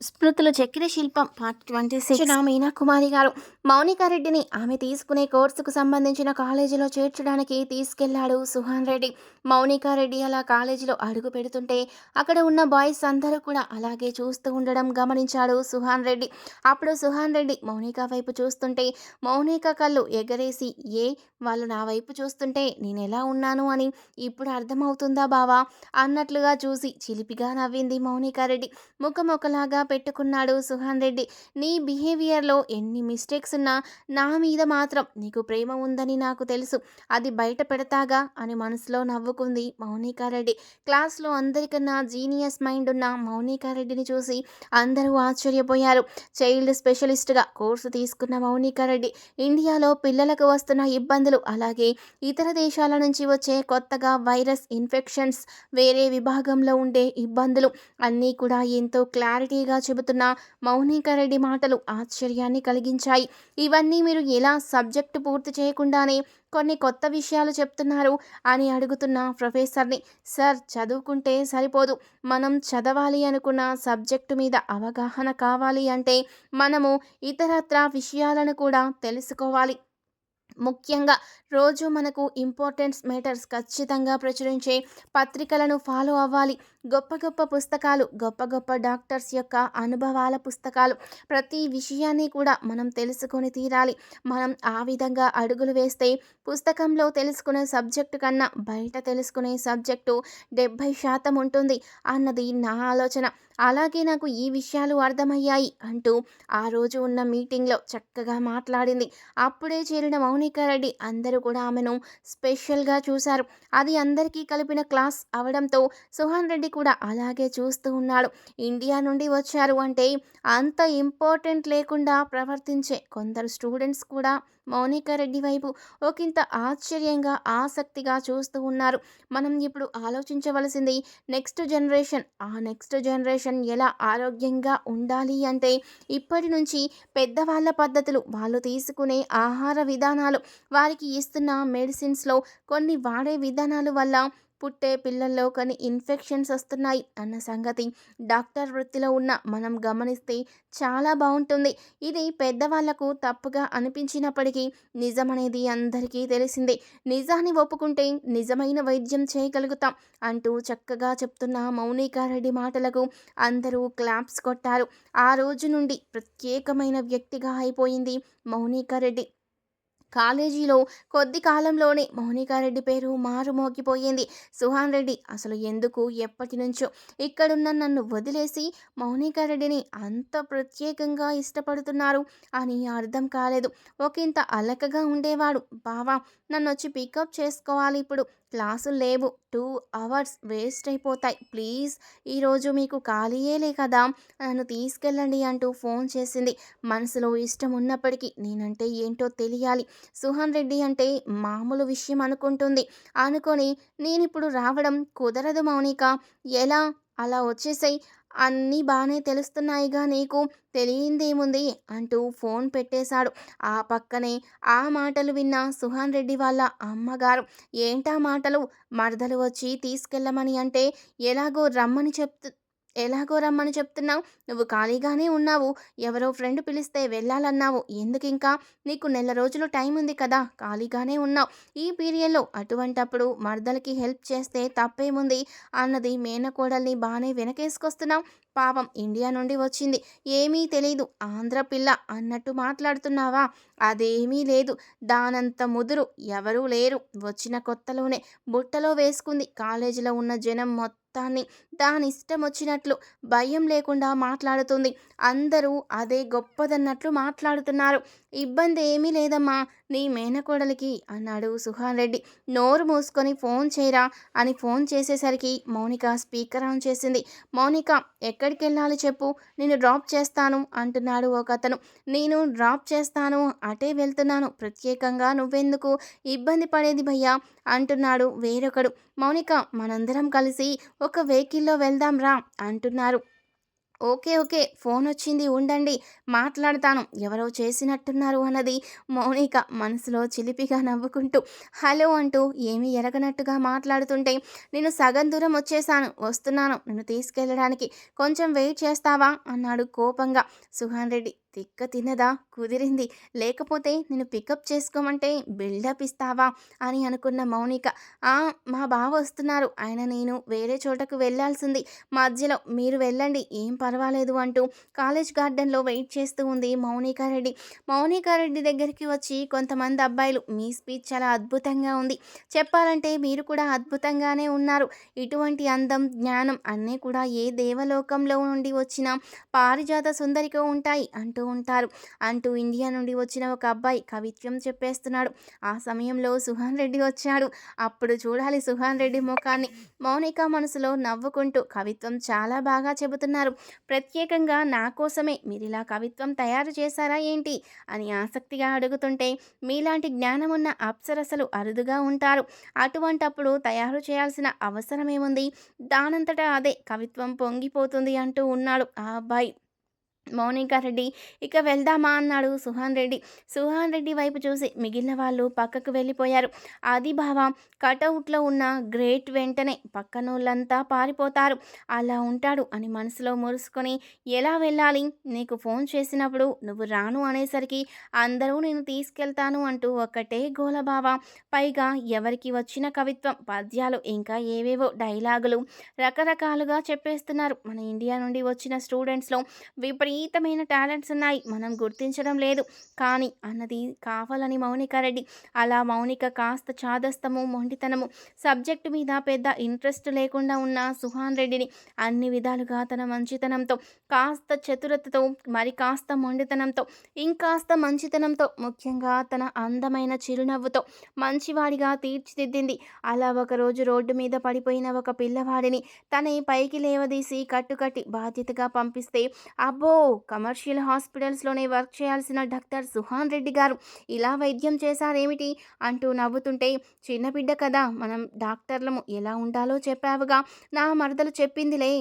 స్మృతులు చెక్కిన శిల్పం. Part twenty six. Meena Kumari గారు. మౌనికారెడ్డిని ఆమె తీసుకునే కోర్సుకు సంబంధించిన కాలేజీలో చేర్చడానికి తీసుకెళ్ళాడు సుహాన్ రెడ్డి. మౌనికారెడ్డి అలా కాలేజీలో అడుగు పెడుతుంటే అక్కడ ఉన్న బాయ్స్ అందరూ కూడా అలాగే చూస్తూ ఉండడం గమనించాడు సుహాన్ రెడ్డి. అప్పుడు సుహాన్ రెడ్డి మౌనిక వైపు చూస్తుంటే మౌనిక కళ్ళు ఎగరేసి ఏ వాళ్ళు నా వైపు చూస్తుంటే నేను ఎలా ఉన్నాను అని? ఇప్పుడు అర్థమవుతుందా బావా? అన్నట్లుగా చూసి చిలిపిగా నవ్వింది మౌనికారెడ్డి. ముఖం ఒకలాగా పెట్టుకున్నాడు సుహాన్ రెడ్డి. నీ బిహేవియర్లో ఎన్ని మిస్టేక్స్ ఉన్నా నా మీద మాత్రం నీకు ప్రేమ ఉందని నాకు తెలుసు. అది బయట పెడతాగా అని మనసులో నవ్వుకుంది మౌనికారెడ్డి క్లాస్లో అందరికన్నా జీనియస్ మైండ్ ఉన్న మౌనికారెడ్డిని చూసి అందరూ ఆశ్చర్యపోయారు. చైల్డ్ స్పెషలిస్ట్గా కోర్సు తీసుకున్న మౌనికారెడ్డి ఇండియాలో పిల్లలకు వస్తున్న ఇబ్బందులు అలాగే ఇతర దేశాల నుంచి వచ్చే కొత్తగా వైరస్ ఇన్ఫెక్షన్స్ వేరే విభాగంలో ఉండే ఇబ్బందులు అన్నీ కూడా ఎంతో క్లారిటీగా చెబుతున్న మౌనికారెడ్డి మాటలు ఆశ్చర్యాన్ని కలిగించాయి. ఇవన్నీ మీరు ఎలా సబ్జెక్టు పూర్తి చేయకుండానే కొన్ని కొత్త విషయాలు చెప్తున్నారు అని అడుగుతున్న ప్రొఫెసర్ని. సార్ చదువుకుంటే సరిపోదు. మనం చదవాలి అనుకున్న సబ్జెక్టు మీద అవగాహన కావాలి అంటే మనము ఇతరత్ర విషయాలను కూడా తెలుసుకోవాలి. ముఖ్యంగా రోజు మనకు ఇంపార్టెన్స్ మేటర్స్ ఖచ్చితంగా ప్రచురించే పత్రికలను ఫాలో అవ్వాలి. గొప్ప గొప్ప పుస్తకాలు గొప్ప గొప్ప డాక్టర్స్ యొక్క అనుభవాల పుస్తకాలు. ప్రతి విషయాన్ని కూడా మనం తెలుసుకొని తీరాలి. మనం ఆ విధంగా అడుగులు వేస్తే పుస్తకంలో తెలుసుకునే సబ్జెక్టు కన్నా బయట తెలుసుకునే సబ్జెక్టు డెబ్భై శాతం ఉంటుంది అన్నది నా ఆలోచన. అలాగే నాకు ఈ విషయాలు అర్థమయ్యాయి అంటూ ఆ రోజు ఉన్న మీటింగ్లో చక్కగా మాట్లాడింది. అప్పుడే చేరిన మౌనికారెడ్డి అందరూ కూడా ఆమెను స్పెషల్గా చూశారు. అది అందరికీ కలిపిన క్లాస్ అవడంతో సుహాన్ రెడ్డి కూడా అలాగే చూస్తూ ఉన్నాడు. ఇండియా నుండి వచ్చారు అంటే అంత ఇంపార్టెంట్ లేకుండా ప్రవర్తించే కొందరు స్టూడెంట్స్ కూడా మౌనికా రెడ్డి వైపు ఒకంత ఆశ్చర్యంగా ఆసక్తిగా చూస్తూ ఉన్నారు. మనం ఇప్పుడు ఆలోచించవలసింది నెక్స్ట్ జనరేషన్ ఆ నెక్స్ట్ జనరేషన్ ఎలా ఆరోగ్యంగా ఉండాలి అంటే ఇప్పటి నుంచి పెద్దవాళ్ళ పద్ధతులు వాళ్ళు తీసుకునే ఆహార విధానాలు వారికి ఇస్తున్న మెడిసిన్స్లో కొన్ని వాడే విధానాలు వల్ల పుట్టే పిల్లల్లో కొన్ని ఇన్ఫెక్షన్స్ వస్తున్నాయి అన్న సంగతి డాక్టర్ వృత్తిలో ఉన్న మనం గమనిస్తే చాలా బాగుంటుంది. ఇది పెద్దవాళ్ళకు తప్పుగా అనిపించినప్పటికీ నిజమనేది అందరికీ తెలిసిందే. నిజాన్ని ఒప్పుకుంటే నిజమైన వైద్యం చేయగలుగుతాం అంటూ చక్కగా చెప్తున్న మౌనికారెడ్డి మాటలకు అందరూ క్లాప్స్ కొట్టారు. ఆ రోజు నుండి ప్రత్యేకమైన వ్యక్తిగా అయిపోయింది మౌనికారెడ్డి కాలేజీలో కొద్ది కాలంలోనే మౌనికారెడ్డి పేరు మారుమోగిపోయింది. సుహాన్ రెడ్డి అసలు ఎందుకు? ఎప్పటి నుంచో ఇక్కడున్న నన్ను వదిలేసి మౌనికారెడ్డిని అంత ప్రత్యేకంగా ఇష్టపడుతున్నారు అని అర్థం కాలేదు. ఒకంత అలకగా ఉండేవాడు. బావా నన్ను వచ్చి పికప్ చేసుకోవాలి ఇప్పుడు. క్లాసులు లేవు. టూ అవర్స్ వేస్ట్ అయిపోతాయి. ప్లీజ్ ఈరోజు మీకు ఖాళీయేలే కదా. నన్ను తీసుకెళ్ళండి అంటూ ఫోన్ చేసింది. మనసులో ఇష్టం ఉన్నప్పటికీ నేనంటే ఏంటో తెలియాలి. సుహాన్ రెడ్డి అంటే మామూలు విషయం అనుకుంటుంది. అనుకొని నేను ఇప్పుడు రావడం కుదరదు మౌనిక. ఎలా? అలా వచ్చేసాయి. అన్నీ బాగానే తెలుస్తున్నాయిగా నీకు. తెలియందేముంది? అంటూ ఫోన్ పెట్టేశాడు. ఆ పక్కనే ఆ మాటలు విన్న సుహాన్ రెడ్డి వాళ్ళ అమ్మగారు. ఏంటా మాటలు? మరదలు వచ్చి తీసుకెళ్ళమని అంటే ఎలాగో రమ్మని చెప్తు ఎలాగో రమ్మని చెప్తున్నావు. నువ్వు ఖాళీగానే ఉన్నావు. ఎవరో ఫ్రెండ్ పిలిస్తే వెళ్ళాలన్నావు. ఎందుకు ఇంకా నీకు నెల రోజులు టైం ఉంది కదా. ఖాళీగానే ఉన్నావు. ఈ పీరియడ్లో అటువంటప్పుడు మర్దలకి హెల్ప్ చేస్తే తప్పేముంది? అన్నది మేనకోడల్ని బాగానే వెనకేసుకొస్తున్నావు. పాపం ఇండియా నుండి వచ్చింది. ఏమీ తెలీదు. ఆంధ్ర పిల్ల అన్నట్టు మాట్లాడుతున్నావా? అదేమీ లేదు. దానంత ముదురు ఎవరూ లేరు. వచ్చిన కొత్తలోనే బుట్టలో వేసుకుంది. కాలేజీలో ఉన్న జనం మొత్తం మొత్తాన్ని దాని ఇష్టం వచ్చినట్లు భయం లేకుండా మాట్లాడుతుంది. అందరూ అదే గొప్పదన్నట్లు మాట్లాడుతున్నారు. ఇబ్బంది ఏమీ లేదమ్మా. నీ మేనకోడలికి అన్నాడు సుహాన్ రెడ్డి నోరు మూసుకొని ఫోన్ చేయరా అని ఫోన్ చేసేసరికి మౌనిక స్పీకర్ ఆన్ చేసింది. మౌనిక ఎక్కడికి వెళ్ళాలి చెప్పు? నేను డ్రాప్ చేస్తాను అంటున్నాడు ఒక అతను నేను డ్రాప్ చేస్తాను అటే వెళ్తున్నాను. ప్రత్యేకంగా నువ్వెందుకు? ఇబ్బంది పడేది భయ్యా అంటున్నాడు వేరొకడు. మౌనిక మనందరం కలిసి ఒక వెహికల్లో వెళ్దాం రా అంటున్నారు. Okay okay. ఫోన్ వచ్చింది ఉండండి. మాట్లాడతాను. ఎవరో చేసినట్టున్నారు అన్నది మౌనిక మనసులో చిలిపిగా నవ్వుకుంటూ హలో అంటూ ఏమీ ఎరగనట్టుగా మాట్లాడుతుంటే నేను సగం దూరం వచ్చేసాను. వస్తున్నాను. నన్ను తీసుకెళ్ళడానికి కొంచెం వెయిట్ చేస్తావా? అన్నాడు కోపంగా. సుహాన్ రెడ్డి తిక్క తిన్నదా? కుదిరింది. లేకపోతే నేను పికప్ చేసుకోమంటే బిల్డప్ ఇస్తావా? అని అనుకున్న మౌనిక ఆ మా బావ వస్తున్నారు. ఆయన నేను వేరే చోటకు వెళ్ళాల్సింది. మధ్యలో మీరు వెళ్ళండి. ఏం పర్వాలేదు అంటూ కాలేజ్ గార్డెన్లో వెయిట్ చేస్తూ ఉంది మౌనికా రెడ్డి దగ్గరికి వచ్చి కొంతమంది అబ్బాయిలు మీ స్పీచ్ చాలా అద్భుతంగా ఉంది. చెప్పాలంటే మీరు కూడా అద్భుతంగానే ఉన్నారు. ఇటువంటి అందం జ్ఞానం అన్నీ కూడా ఏ దేవలోకంలో నుండి వచ్చిన పారిజాత సుందరికో ఉంటాయి అంటూ ఉంటారు. అంటూ ఇండియా నుండి వచ్చిన ఒక అబ్బాయి కవిత్వం చెప్పేస్తున్నాడు. ఆ సమయంలో సుహాన్ రెడ్డి వచ్చాడు. అప్పుడు చూడాలి సుహాన్ రెడ్డి ముఖాన్ని. మౌనిక మనసులో నవ్వుకుంటూ కవిత్వం చాలా బాగా చెబుతున్నారు. ప్రత్యేకంగా నా కోసమే మీరు ఇలా కవిత్వం తయారు చేశారా ఏంటి? అని ఆసక్తిగా అడుగుతుంటే మీలాంటి జ్ఞానం ఉన్న అప్సరసలు అరుదుగా ఉంటారు. అటువంటప్పుడు తయారు చేయాల్సిన అవసరమేముంది? దానంతటా అదే కవిత్వం పొంగిపోతుంది అంటూ ఉన్నాడు ఆ అబ్బాయి. మౌనికా రెడ్డి. ఇక వెళ్దామా అన్నాడు సుహాన్ రెడ్డి. సుహాన్ రెడ్డి వైపు చూసి మిగిలిన వాళ్ళు పక్కకు వెళ్ళిపోయారు. ఆదిభావ బావ కటౌట్లో ఉన్న గ్రేట్ వెంటనే పక్కనోళ్ళంతా పారిపోతారు. అలా ఉంటాడు అని మనసులో మురుసుకొని ఎలా వెళ్ళాలి? నీకు ఫోన్ చేసినప్పుడు నువ్వు రాను అనేసరికి అందరూ నేను తీసుకెళ్తాను అంటూ ఒక్కటే గోలబావ పైగా ఎవరికి వచ్చిన కవిత్వం పద్యాలు ఇంకా ఏవేవో డైలాగులు రకరకాలుగా చెప్పేస్తున్నారు. మన ఇండియా నుండి వచ్చిన స్టూడెంట్స్లో విపరీత విపరీతమైన టాలెంట్స్ ఉన్నాయి. మనం గుర్తించడం లేదు. కానీ అన్నది కావాలని మౌనిక రెడ్డి. అలా మౌనిక కాస్త చాదస్తము మొండితనము సబ్జెక్టు మీద పెద్ద ఇంట్రెస్ట్ లేకుండా ఉన్న సుహాన్ రెడ్డిని అన్ని విధాలుగా తన మంచితనంతో కాస్త చతురతతో మరి కాస్త మొండితనంతో ఇంకాస్త మంచితనంతో ముఖ్యంగా తన అందమైన చిరునవ్వుతో మంచివాడిగా తీర్చిదిద్దింది. అలా ఒకరోజు రోడ్డు మీద పడిపోయిన ఒక పిల్లవాడిని తనే పైకి లేవదీసి కట్టుకట్టి బాధ్యతగా పంపిస్తే అబ్బో కమర్షియల్ హాస్పిటల్స్లోనే వర్క్ చేయాల్సిన డాక్టర్ సుహాన్ రెడ్డి గారు ఇలా వైద్యం చేశారేమిటి అంటూ నవ్వుతుంటే చిన్న బిడ్డ కదా మనం డాక్టర్లము ఎలా ఉండాలో చెప్పావుగా. నా మరదలు చెప్పిందిలే.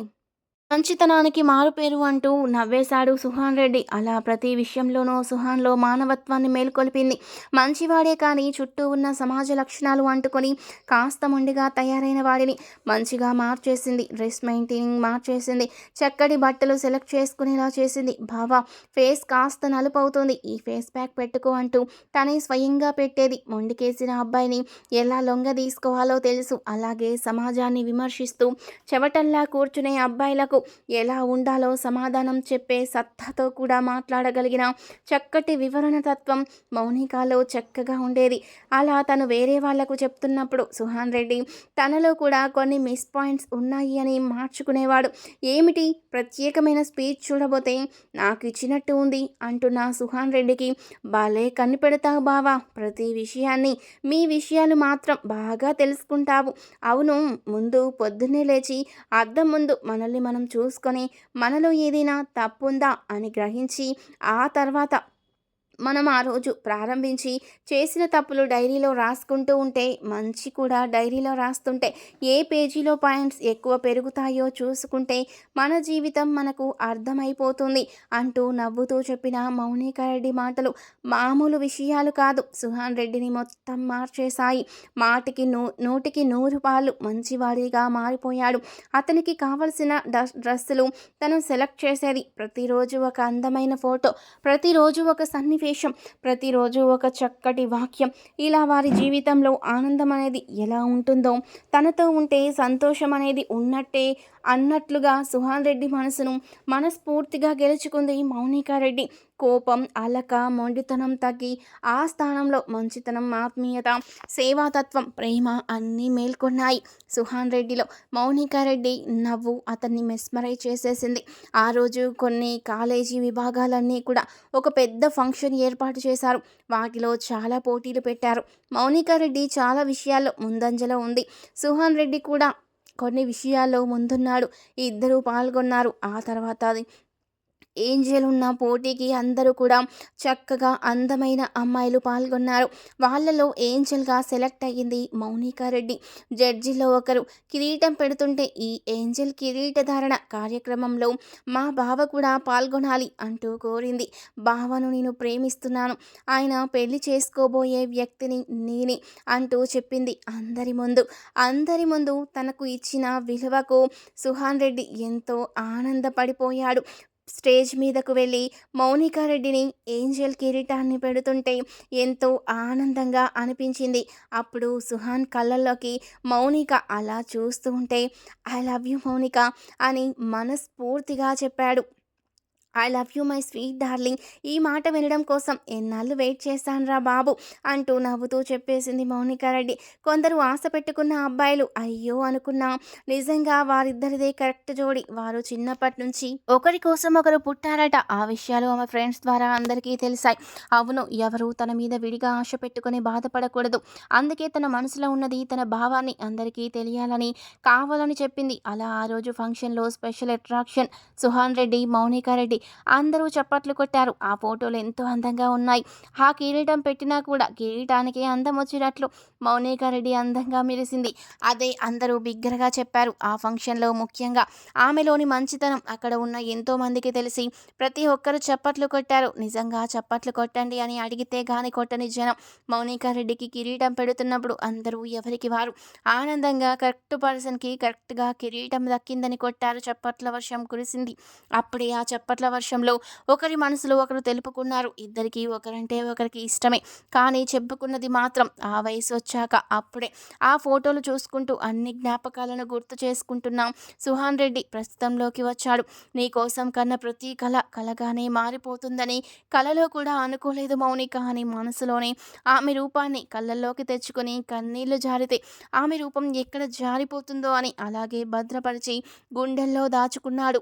మంచితనానికి మారుపేరు అంటూ నవ్వేశాడు సుహాన్ రెడ్డి. అలా ప్రతి విషయంలోనూ సుహాన్లో మానవత్వాన్ని మేల్కొల్పింది. మంచివాడే కానీ చుట్టూ ఉన్న సమాజ లక్షణాలు అంటుకొని కాస్త మొండిగా తయారైన వాడిని మంచిగా మార్చేసింది. డ్రెస్ మెయింటైనింగ్ మార్చేసింది. చక్కటి బట్టలు సెలెక్ట్ చేసుకునేలా చేసింది. బావా ఫేస్ కాస్త నలుపు అవుతుంది ఈ ఫేస్ ప్యాక్ పెట్టుకో అంటూ తనే స్వయంగా పెట్టేది. మొండికేసిన అబ్బాయిని ఎలా లొంగ తీసుకోవాలో తెలుసు. అలాగే సమాజాన్ని విమర్శిస్తూ చెవటల్లా కూర్చునే అబ్బాయిలకు ఎలా ఉండాలో సమాధానం చెప్పే సత్తాతో కూడా మాట్లాడగలిగిన చక్కటి వివరణ తత్వం మౌనికాలో చక్కగా ఉండేది. అలా తను వేరే వాళ్ళకు చెప్తున్నప్పుడు సుహాన్ రెడ్డి తనలో కూడా కొన్ని మిస్ పాయింట్స్ ఉన్నాయి అని మార్చుకునేవాడు. ఏమిటి? ప్రత్యేకమైన స్పీచ్ చూడబోతే నాకు ఇచ్చినట్టు ఉంది అంటున్న సుహాన్ రెడ్డికి. బాలే కనిపెడతావు బావా ప్రతి విషయాన్ని. మీ విషయాలు మాత్రం బాగా తెలుసుకుంటావు. అవును ముందు పొద్దున్నే లేచి అద్దం ముందు మనల్ని మనం చూసుకొని మనలో ఏదైనా తప్పుందా అని గ్రహించి ఆ తర్వాత మనం ఆ రోజు ప్రారంభించి చేసిన తప్పులు డైరీలో రాసుకుంటూ ఉంటే మంచి కూడా డైరీలో రాస్తుంటే ఏ పేజీలో పాయింట్స్ ఎక్కువ పెరుగుతాయో చూసుకుంటే మన జీవితం మనకు అర్థమైపోతుంది అంటూ నవ్వుతూ చెప్పిన మౌనిక రెడ్డి మాటలు మామూలు విషయాలు కాదు. సుహాన్ రెడ్డిని మొత్తం మార్చేశాయి. మాటికి నూ నూటికి నూరు పాలు మంచివాడిగా మారిపోయాడు. అతనికి కావలసిన డ్రెస్సులు తను సెలెక్ట్ చేసేది. ప్రతిరోజు ఒక అందమైన ఫోటో ప్రతిరోజు ఒక సన్నివేశం సందేశం ప్రతిరోజు ఒక చక్కటి వాక్యం. ఇలా వారి జీవితంలో ఆనందం అనేది ఎలా ఉంటుందో తనతో ఉంటే సంతోషం అనేది ఉన్నట్టే అన్నట్లుగా సుహాన్ రెడ్డి మనసును మనస్ఫూర్తిగా గెలుచుకుంది మౌనికా రెడ్డి. కోపం అలక మొండితనం తగ్గి ఆ స్థానంలో మంచితనం ఆత్మీయత సేవాతత్వం ప్రేమ అన్నీ మేల్కొన్నాయి. సుహాన్ రెడ్డిలో మౌనికా రెడ్డి నవ్వు అతన్ని మెస్మరైజ్ చేసేసింది. ఆ రోజు కొన్ని కాలేజీ విభాగాలన్నీ కూడా ఒక పెద్ద ఫంక్షన్ ఏర్పాటు చేశారు. వాటిలో చాలా పోటీలు పెట్టారు. మౌనికా రెడ్డి చాలా విషయాల్లో ముందంజలో ఉంది. సుహాన్ రెడ్డి కూడా కొన్ని విషయాల్లో ముందున్నాడు. ఇద్దరూ పాల్గొన్నారు. ఆ తర్వాత ఏంజెల్ ఉన్న పోటీకి అందరూ కూడా చక్కగా అందమైన అమ్మాయిలు పాల్గొన్నారు. వాళ్ళలో ఏంజెల్గా సెలెక్ట్ అయ్యింది మౌనికా రెడ్డి. జడ్జిలో ఒకరు. కిరీటం పెడుతుంటే ఈ ఏంజెల్ కిరీటధారణ కార్యక్రమంలో మా బావ కూడా పాల్గొనాలి అంటూ కోరింది. బావను నేను ప్రేమిస్తున్నాను. ఆయన పెళ్ళి చేసుకోబోయే వ్యక్తిని నేనే అంటూ చెప్పింది అందరి ముందు. అందరి ముందు తనకు ఇచ్చిన విలువకు సుహాన్ రెడ్డి ఎంతో ఆనందపడిపోయాడు. స్టేజ్ మీదకు వెళ్ళి మౌనికా రెడ్డిని ఏంజెల్ కిరీటాన్ని పెడుతుంటే ఎంతో ఆనందంగా అనిపించింది. అప్పుడు సుహాన్ కళ్ళల్లోకి మౌనిక అలా చూస్తూ ఉంటే ఐ లవ్ యూ మౌనిక అని మనస్ఫూర్తిగా చెప్పాడు. I love you my sweet darling ఈ మాట వినడం కోసం ఎన్నాళ్ళు వెయిట్ చేశానురా బాబు అంటూ నవ్వుతూ చెప్పేసింది మౌనికా రెడ్డి. కొందరు ఆశ పెట్టుకున్న అబ్బాయిలు అయ్యో అనుకున్నా. నిజంగా వారిద్దరిదే కరెక్ట్ జోడి. వారు చిన్నప్పటి నుంచి ఒకరి కోసం ఒకరు పుట్టారట. ఆ విషయాలు ఆమె ఫ్రెండ్స్ ద్వారా అందరికీ తెలిసాయి. అవును ఎవరు తన మీద విడిగా ఆశ పెట్టుకుని బాధపడకూడదు. అందుకే తన మనసులో ఉన్నది తన భావాన్ని అందరికీ తెలియాలని కావాలని చెప్పింది. అలా ఆ రోజు ఫంక్షన్లో స్పెషల్ అట్రాక్షన్. సుహాన్ రెడ్డి మౌనికా రెడ్డి. అందరూ చప్పట్లు కొట్టారు. ఆ ఫోటోలు ఎంతో అందంగా ఉన్నాయి. ఆ కిరీటం పెట్టినా కూడా కిరీటానికి అందం వచ్చినట్లు మౌనికా రెడ్డి అందంగా మెరిసింది. అదే అందరూ బిగ్గరగా చెప్పారు. ఆ ఫంక్షన్లో ముఖ్యంగా ఆమెలోని మంచితనం అక్కడ ఉన్న ఎంతో మందికి తెలిసి ప్రతి ఒక్కరూ చప్పట్లు కొట్టారు. నిజంగా చప్పట్లు కొట్టండి అని అడిగితే గాని కొట్టని జనం మౌనికా రెడ్డికి కిరీటం పెడుతున్నప్పుడు అందరూ ఎవరికి వారు? ఆనందంగా కరెక్ట్ పర్సన్కి కరెక్ట్గా కిరీటం దక్కిందని కొట్టారు. చప్పట్ల వర్షం కురిసింది. అప్పుడే ఆ చప్పట్ల వర్షంలో ఒకరి మనసులో ఒకరు తెలుపుకున్నారు. ఇద్దరికి ఒకరంటే ఒకరికి ఇష్టమే. కానీ చెప్పుకున్నది మాత్రం ఆ వయసు వచ్చాక అప్పుడే. ఆ ఫోటోలు చూసుకుంటూ అన్ని జ్ఞాపకాలను గుర్తు చేసుకుంటున్నాం. సుహాన్ రెడ్డి ప్రస్తుతంలోకి వచ్చాడు. నీ కోసం కన్న ప్రతి కళ కలగానే మారిపోతుందని కలలో కూడా అనుకోలేదు మౌనిక అని మనసులోనే ఆమె రూపాన్ని కళ్ళల్లోకి తెచ్చుకొని కన్నీళ్ళు జారితే ఆమె రూపం ఎక్కడ జారిపోతుందో అని అలాగే భద్రపరిచి గుండెల్లో దాచుకున్నాడు.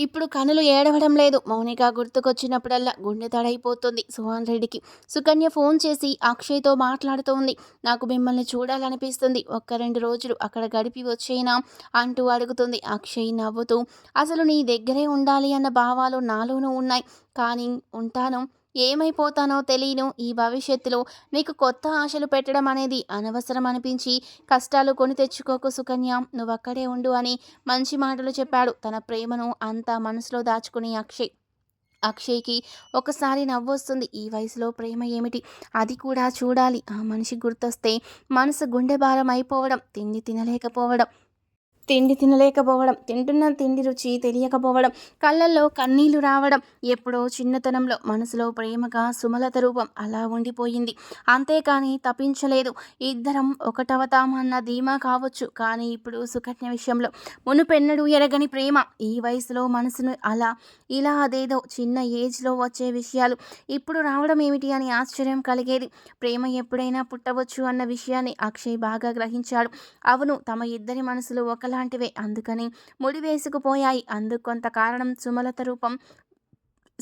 ఇప్పుడు కనులు ఏడవడం లేదు. మౌనిక గుర్తుకొచ్చినప్పుడల్లా గుండె తడైపోతుంది సుహాన్ రెడ్డికి. సుకన్య ఫోన్ చేసి అక్షయ్తో మాట్లాడుతోంది. నాకు మిమ్మల్ని చూడాలనిపిస్తుంది. ఒక్క రెండు రోజులు అక్కడ గడిపి వచ్చేనా? అంటూ అడుగుతుంది. అక్షయ్ నవ్వుతూ అసలు నీ దగ్గరే ఉండాలి అన్న భావాలు నాలోనూ ఉన్నాయి. కానీ ఉంటాను. ఏమైపోతానో తెలియను ఈ భవిష్యత్తులో. నీకు కొత్త ఆశలు పెట్టడం అనేది అనవసరం అనిపించి కష్టాలు కొని తెచ్చుకోకు సుకన్య నువ్వు అక్కడే ఉండు అని మంచి మాటలు చెప్పాడు. తన ప్రేమను అంతా మనసులో దాచుకుని అక్షయ్. అక్షయ్కి ఒకసారి నవ్వొస్తుంది. ఈ వయసులో ప్రేమ ఏమిటి? అది కూడా చూడాలి. ఆ మనిషి గుర్తొస్తే మనసు గుండె భారం అయిపోవడం తిండి తినలేకపోవడం తిండి తినలేకపోవడం తింటున్న తిండి రుచి తెలియకపోవడం కళ్ళల్లో కన్నీళ్ళు రావడం ఎప్పుడో చిన్నతనంలో మనసులో ప్రేమగా సుమలత రూపం అలా ఉండిపోయింది. అంతేకాని తప్పించలేదు. ఇద్దరం ఒకటవతామన్న ధీమా కావచ్చు కానీ ఇప్పుడు సుకన్య విషయంలో మునుపెన్నడూ ఎరగని ప్రేమ. ఈ వయసులో మనసును అలా ఇలా అదేదో చిన్న ఏజ్లో వచ్చే విషయాలు. ఇప్పుడు రావడం ఏమిటి అని ఆశ్చర్యం కలిగేది. ప్రేమ ఎప్పుడైనా పుట్టవచ్చు అన్న విషయాన్ని అక్షయ్ బాగా గ్రహించాడు. అవును తమ ఇద్దరి మనసులు ఒకలా లాంటివే. అందుకని ముడి వేసుకుపోయాయి. అందుకు కొంత కారణం సుమలత రూపం.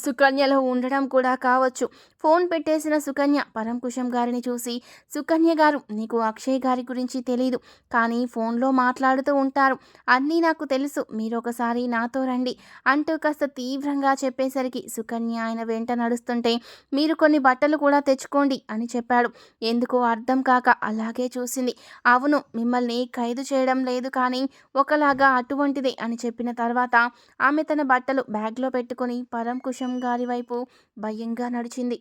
సుకన్యలో ఉండడం కూడా కావచ్చు. ఫోన్ పెట్టేసిన సుకన్య పరంకుశం గారిని చూసి సుకన్య గారు నీకు అక్షయ్ గారి గురించి తెలీదు కానీ ఫోన్లో మాట్లాడుతూ ఉంటారు. అన్నీ నాకు తెలుసు మీరు ఒకసారి నాతో రండి అంటూ కాస్త తీవ్రంగా చెప్పేసరికి సుకన్య ఆయన వెంట నడుస్తుంటే మీరు కొన్ని బట్టలు కూడా తెచ్చుకోండి అని చెప్పాడు. ఎందుకో అర్థం కాక అలాగే చూసింది. అవును మిమ్మల్ని ఖైదు చేయడం లేదు కానీ ఒకలాగా అటువంటిదే అని చెప్పిన తర్వాత ఆమె తన బట్టలు బ్యాగ్లో పెట్టుకొని పరంకుశం గారి వైపు భయంగా నడిచింది.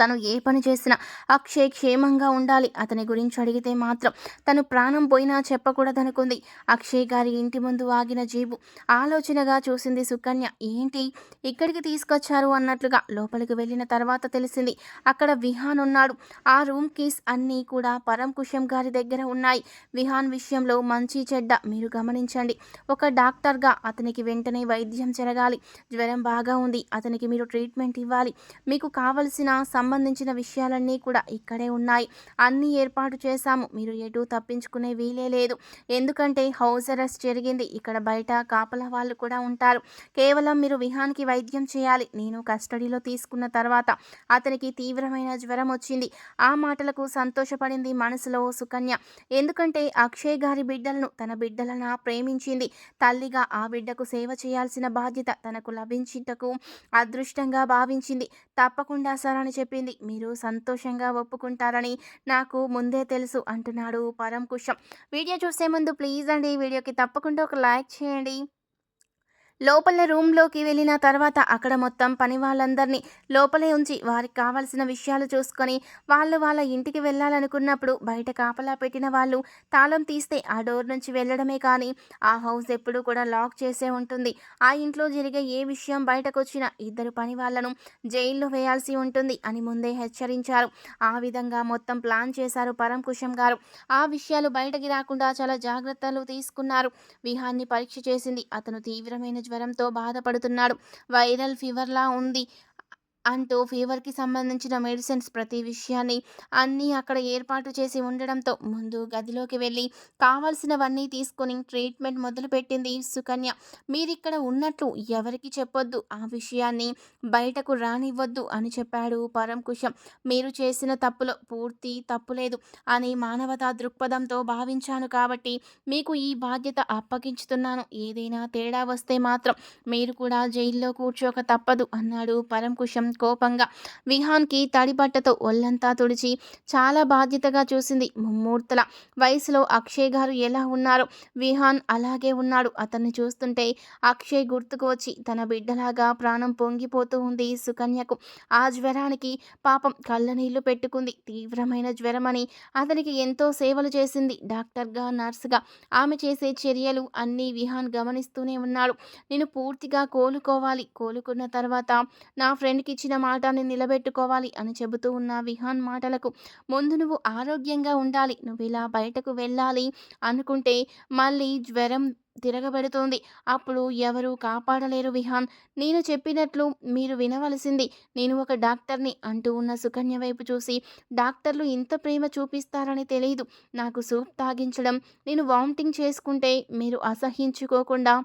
తను ఏ పని చేసినా అక్షయ్ క్షేమంగా ఉండాలి. అతని గురించి అడిగితే మాత్రం తను ప్రాణం పోయినా చెప్పకూడదనుకుంది. అక్షయ్ గారి ఇంటి ముందు ఆగిన జీబు ఆలోచనగా చూసింది సుకన్య. ఏంటి? ఇక్కడికి తీసుకొచ్చారు? అన్నట్లుగా లోపలికి వెళ్ళిన తర్వాత తెలిసింది. అక్కడ విహాన్ ఉన్నాడు. ఆ రూమ్ కీస్ అన్నీ కూడా పరం కుషం గారి దగ్గర ఉన్నాయి. విహాన్ విషయంలో మంచి చెడ్డ మీరు గమనించండి. ఒక డాక్టర్గా అతనికి వెంటనే వైద్యం జరగాలి. జ్వరం బాగా ఉంది. అతనికి మీరు ట్రీట్మెంట్ ఇవ్వాలి. మీకు కావలసిన సంబంధించిన విషయాలన్నీ కూడా ఇక్కడే ఉన్నాయి. అన్నీ ఏర్పాటు చేశాము. మీరు ఎటు తప్పించుకునే వీలే లేదు. ఎందుకంటే హౌస్ అరెస్ట్ జరిగింది. ఇక్కడ బయట కాపలా వాళ్ళు కూడా ఉంటారు. కేవలం మీరు విహాన్కి వైద్యం చేయాలి. నేను కస్టడీలో తీసుకున్న తర్వాత అతనికి తీవ్రమైన జ్వరం వచ్చింది. ఆ మాటలకు సంతోషపడింది మనసులో సుకన్య. ఎందుకంటే అక్షయ్ గారి బిడ్డలను తన బిడ్డలన ప్రేమించింది. తల్లిగా ఆ బిడ్డకు సేవ చేయాల్సిన బాధ్యత తనకు లభించుటకు అదృష్టంగా భావించింది. తప్పకుండా సార్ అని చెప్పింది. మీరు సంతోషంగా ఒప్పుకుంటారని నాకు ముందే తెలుసు అంటున్నాడు పరం కుషం వీడియో చూసే ముందు ప్లీజ్ అండి వీడియోకి తప్పకుండా ఒక లైక్ చేయండి. లోపల రూమ్లోకి వెళ్ళిన తర్వాత అక్కడ మొత్తం పని వాళ్ళందరినీ లోపలే ఉంచి వారికి కావాల్సిన విషయాలు చూసుకొని వాళ్ళు వాళ్ళ ఇంటికి వెళ్ళాలనుకున్నప్పుడు బయట కాపలా పెట్టిన వాళ్ళు తాళం తీస్తే ఆ డోర్ నుంచి వెళ్ళడమే కానీ ఆ హౌస్ ఎప్పుడూ కూడా లాక్ చేసే ఉంటుంది. ఆ ఇంట్లో జరిగే ఏ విషయం బయటకు వచ్చినా ఇద్దరు పని వాళ్ళను జైల్లో వేయాల్సి ఉంటుంది అని ముందే హెచ్చరించారు. ఆ విధంగా మొత్తం ప్లాన్ చేశారు పరం కుషం గారు. ఆ విషయాలు బయటకి రాకుండా చాలా జాగ్రత్తలు తీసుకున్నారు. విహాన్ని పరీక్ష చేసింది. అతను తీవ్రమైన జ్వరంతో బాధపడుతున్నాడు. వైరల్ ఫీవర్లా ఉంది. అంటూ ఫీవర్కి సంబంధించిన మెడిసిన్స్ ప్రతి విషయాన్ని అన్నీ అక్కడ ఏర్పాటు చేసి ఉండడంతో ముందు గదిలోకి వెళ్ళి కావాల్సినవన్నీ తీసుకొని ట్రీట్మెంట్ మొదలుపెట్టింది సుకన్య. మీరిక్కడ ఉన్నట్లు ఎవరికి చెప్పొద్దు ఆ విషయాన్ని బయటకు రానివ్వద్దు అని చెప్పాడు పరంకుశం. మీరు చేసిన తప్పులో పూర్తి తప్పు లేదు అని మానవతా దృక్పథంతో భావించాను కాబట్టి మీకు ఈ బాధ్యత అప్పగించుతున్నాను. ఏదైనా తేడా వస్తే మాత్రం మీరు కూడా జైల్లో కూర్చోక తప్పదు అన్నాడు పరంకుశం. కోపంగా విహాన్కి తడిబట్టతో ఒళ్ళంతా తుడిచి చాలా బాధ్యతగా చూసింది ముమ్మూర్తుల. వయసులో అక్షయ్ గారు ఎలా ఉన్నారో? విహాన్ అలాగే ఉన్నాడు. అతన్ని చూస్తుంటే అక్షయ్ గుర్తుకు వచ్చి తన బిడ్డలాగా ప్రాణం పొంగిపోతూ ఉంది సుకన్యకు. ఆ జ్వరానికి పాపం కళ్ళ నీళ్ళు పెట్టుకుంది. తీవ్రమైన జ్వరమని అతనికి ఎంతో సేవలు చేసింది డాక్టర్గా నర్సుగా. ఆమె చేసే చర్యలు అన్నీ విహాన్ గమనిస్తూనే ఉన్నాడు. నేను పూర్తిగా కోలుకోవాలి. కోలుకున్న తర్వాత నా ఫ్రెండ్కి ఇచ్చిన మాటని నిలబెట్టుకోవాలి అని చెబుతూ ఉన్న విహాన్ మాటలకు ముందు నువ్వు ఆరోగ్యంగా ఉండాలి నువ్వు ఇలా బయటకు వెళ్ళాలి అనుకుంటే మళ్ళీ జ్వరం తిరగబెడుతోంది. అప్పుడు ఎవరు కాపాడలేరు విహాన్. నేను చెప్పినట్లు మీరు వినవలసింది నేను ఒక డాక్టర్ని అంటూ ఉన్న సుకన్య వైపు చూసి డాక్టర్లు ఇంత ప్రేమ చూపిస్తారని తెలియదు నాకు సూప్ తాగించడం నేను వామిటింగ్ చేసుకుంటే మీరు అసహించుకోకుండా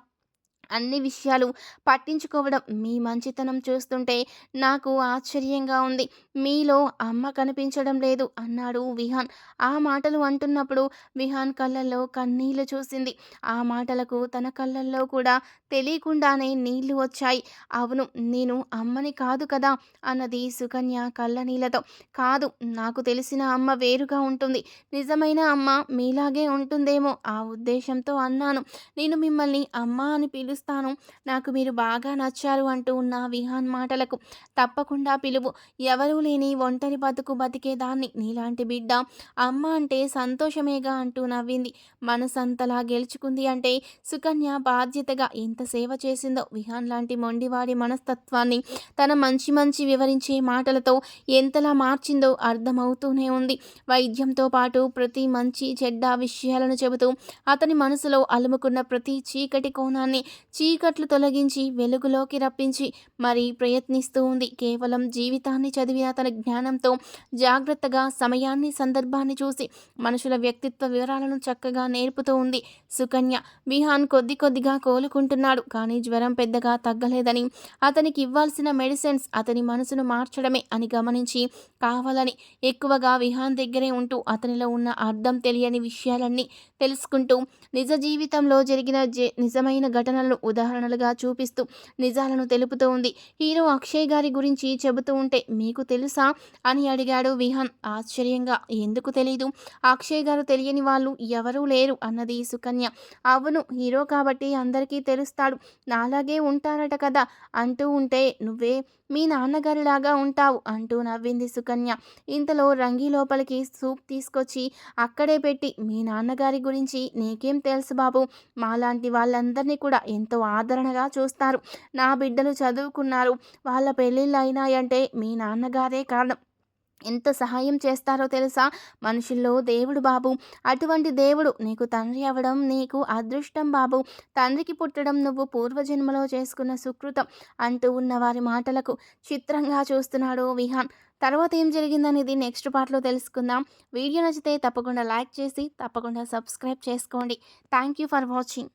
అన్ని విషయాలు పట్టించుకోవడం మీ మంచితనం చూస్తుంటే నాకు ఆశ్చర్యంగా ఉంది. మీలో అమ్మ కనిపించడం లేదు అన్నాడు విహాన్. ఆ మాటలు అంటున్నప్పుడు విహాన్ కళ్ళల్లో కన్నీళ్ళు చూసింది. ఆ మాటలకు తన కళ్ళల్లో కూడా తెలియకుండానే నీళ్ళు వచ్చాయి. అవును నేను అమ్మని కాదు కదా అన్నది సుకన్య కళ్ళ నీళ్ళతో. కాదు నాకు తెలిసిన అమ్మ వేరుగా ఉంటుంది. నిజమైన అమ్మ మీలాగే ఉంటుందేమో ఆ ఉద్దేశంతో అన్నాను. నేను మిమ్మల్ని అమ్మ అని పిలు పిలుస్తాను నాకు మీరు బాగా నచ్చారు అంటూ ఉన్న విహాన్ మాటలకు తప్పకుండా పిలువు. ఎవరూ లేని ఒంటరి బతుకు బతికేదాన్ని. నీలాంటి బిడ్డ అమ్మ అంటే సంతోషమేగా అంటూ నవ్వింది. మనసంతలా గెలుచుకుంది అంటే సుకన్య బాధ్యతగా ఎంత సేవ చేసిందో. విహాన్ లాంటి మొండివాడి మనస్తత్వాన్ని తన మంచి మంచి వివరించే మాటలతో ఎంతలా మార్చిందో అర్థమవుతూనే ఉంది. వైద్యంతో పాటు ప్రతి మంచి చెడ్డ విషయాలను చెబుతూ అతని మనసులో అలుముకున్న ప్రతి చీకటి కోణాన్ని చీకట్లు తొలగించి వెలుగులోకి రప్పించి మరీ ప్రయత్నిస్తూ ఉంది. కేవలం జీవితాన్ని చదివిన తన జ్ఞానంతో జాగ్రత్తగా సమయాన్ని సందర్భాన్ని చూసి మనుషుల వ్యక్తిత్వ వివరాలను చక్కగా నేర్పుతూ ఉంది. సుకన్య విహాన్ కొద్ది కొద్దిగా కోలుకుంటున్నాడు. కానీ జ్వరం పెద్దగా తగ్గలేదని అతనికి ఇవ్వాల్సిన మెడిసిన్స్ అతని మనసును మార్చడమే అని గమనించి కావాలని ఎక్కువగా విహాన్ దగ్గరే ఉంటూ అతనిలో ఉన్న అర్థం తెలియని విషయాలన్నీ తెలుసుకుంటూ నిజ జీవితంలో జరిగిన నిజమైన ఘటనలను ఉదాహరణలుగా చూపిస్తూ నిజాలను తెలుపుతూ ఉంది. హీరో అక్షయ్ గారి గురించి చెబుతూ ఉంటే మీకు తెలుసా? అని అడిగాడు విహాన్. ఆశ్చర్యంగా ఎందుకు తెలీదు? అక్షయ్ గారు తెలియని వాళ్ళు ఎవరూ లేరు అన్నది సుకన్య. అవును హీరో కాబట్టి అందరికీ తెలుస్తాడు. నాలాగే ఉంటారట కదా అంటూ ఉంటే నువ్వే మీ నాన్నగారిలాగా ఉంటావు అంటూ నవ్వింది సుకన్య. ఇంతలో రంగి లోపలికి సూప్ తీసుకొచ్చి అక్కడే పెట్టి మీ నాన్నగారి గురించి నీకేం తెలుసు బాబు? మాలాంటి వాళ్ళందరినీ కూడా ఎంతో ఆదరణగా చూస్తారు. నా బిడ్డలు చదువుకున్నారు. వాళ్ళ పెళ్ళిళ్ళు అయినాయంటే మీ నాన్నగారే కారణం. ఎంత సహాయం చేస్తారో తెలుసా? మనుషుల్లో దేవుడు బాబు. అటువంటి దేవుడు నీకు తండ్రి అవ్వడం నీకు అదృష్టం బాబు. తండ్రికి పుట్టడం నువ్వు పూర్వజన్మలో చేసుకున్న సుకృతం అంటూ ఉన్న వారి మాటలకు చిత్రంగా చూస్తున్నాడు విహాన్. తర్వాత ఏం జరిగిందనేది నెక్స్ట్ పార్ట్లో తెలుసుకుందాం. వీడియో నచ్చితే తప్పకుండా లైక్ చేసి తప్పకుండా సబ్స్క్రైబ్ చేసుకోండి. Thank you for watching.